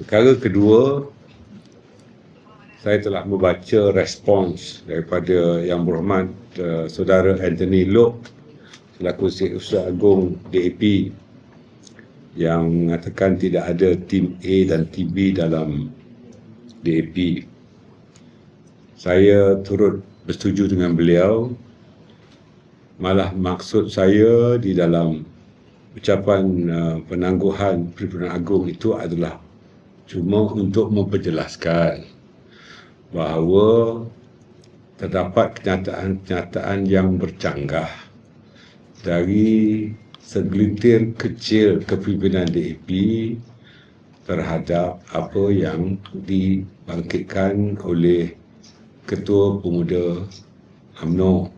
Perkara kedua, saya telah membaca respons daripada Yang Berhormat uh, Saudara Anthony Lok selaku Setiausaha Agung DAP yang mengatakan tidak ada tim A dan tim B dalam DAP. Saya turut bersetuju dengan beliau. Malah maksud saya di dalam ucapan uh, penangguhan Perhimpunan Agung itu adalah cuma untuk memperjelaskan bahawa terdapat kenyataan-kenyataan yang bercanggah dari segelintir kecil kepimpinan DAP terhadap apa yang dibangkitkan oleh Ketua Pemuda UMNO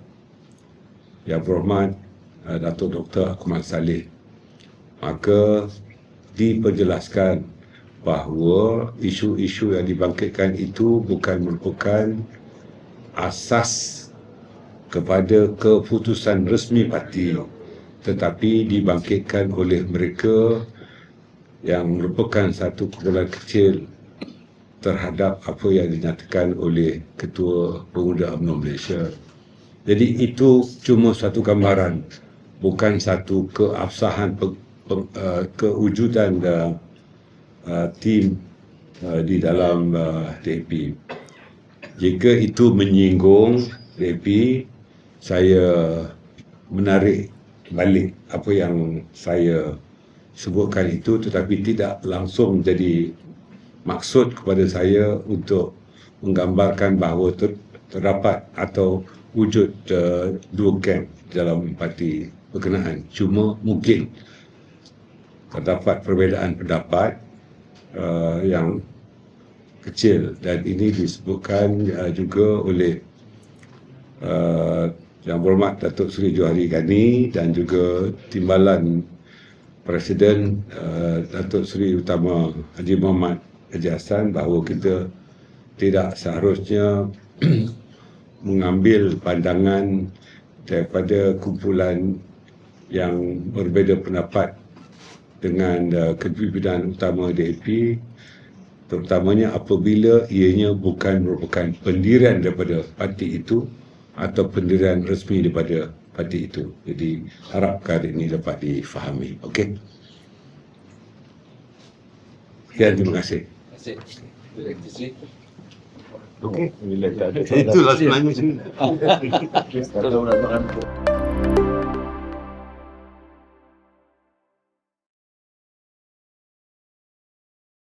Yang Berhormat uh, Datuk Dr. Akmal Saleh. Maka diperjelaskan bahawa isu-isu yang dibangkitkan itu bukan merupakan asas kepada keputusan resmi parti tetapi dibangkitkan oleh mereka yang merupakan satu kumpulan kecil terhadap apa yang dinyatakan oleh Ketua Pemuda UMNO Malaysia. Jadi itu cuma satu gambaran, bukan satu keabsahan pe, pe, uh, kewujudan uh, uh, tim uh, di dalam uh, DAP. Jika itu menyinggung DAP, saya menarik balik apa yang saya sebutkan itu tetapi tidak langsung jadi maksud kepada saya untuk menggambarkan bahawa ter, terdapat atau wujud uh, dua camp dalam parti berkenaan. Cuma mungkin terdapat perbezaan pendapat uh, yang kecil. Dan ini disebutkan uh, juga oleh uh, Yang Berhormat Datuk Seri Johari Gani dan juga Timbalan Presiden uh, Datuk Seri Utama Haji Muhammad Haji Hassan bahawa kita tidak seharusnya mengambil pandangan daripada kumpulan yang berbeza pendapat dengan uh, kepimpinan utama DAP terutamanya apabila ianya bukan merupakan pendirian daripada parti itu atau pendirian resmi daripada parti itu. Jadi harap perkara ini dapat difahami. Okey. Sekian terima kasih. Okey. Bila tak ada Itulah sebenarnya.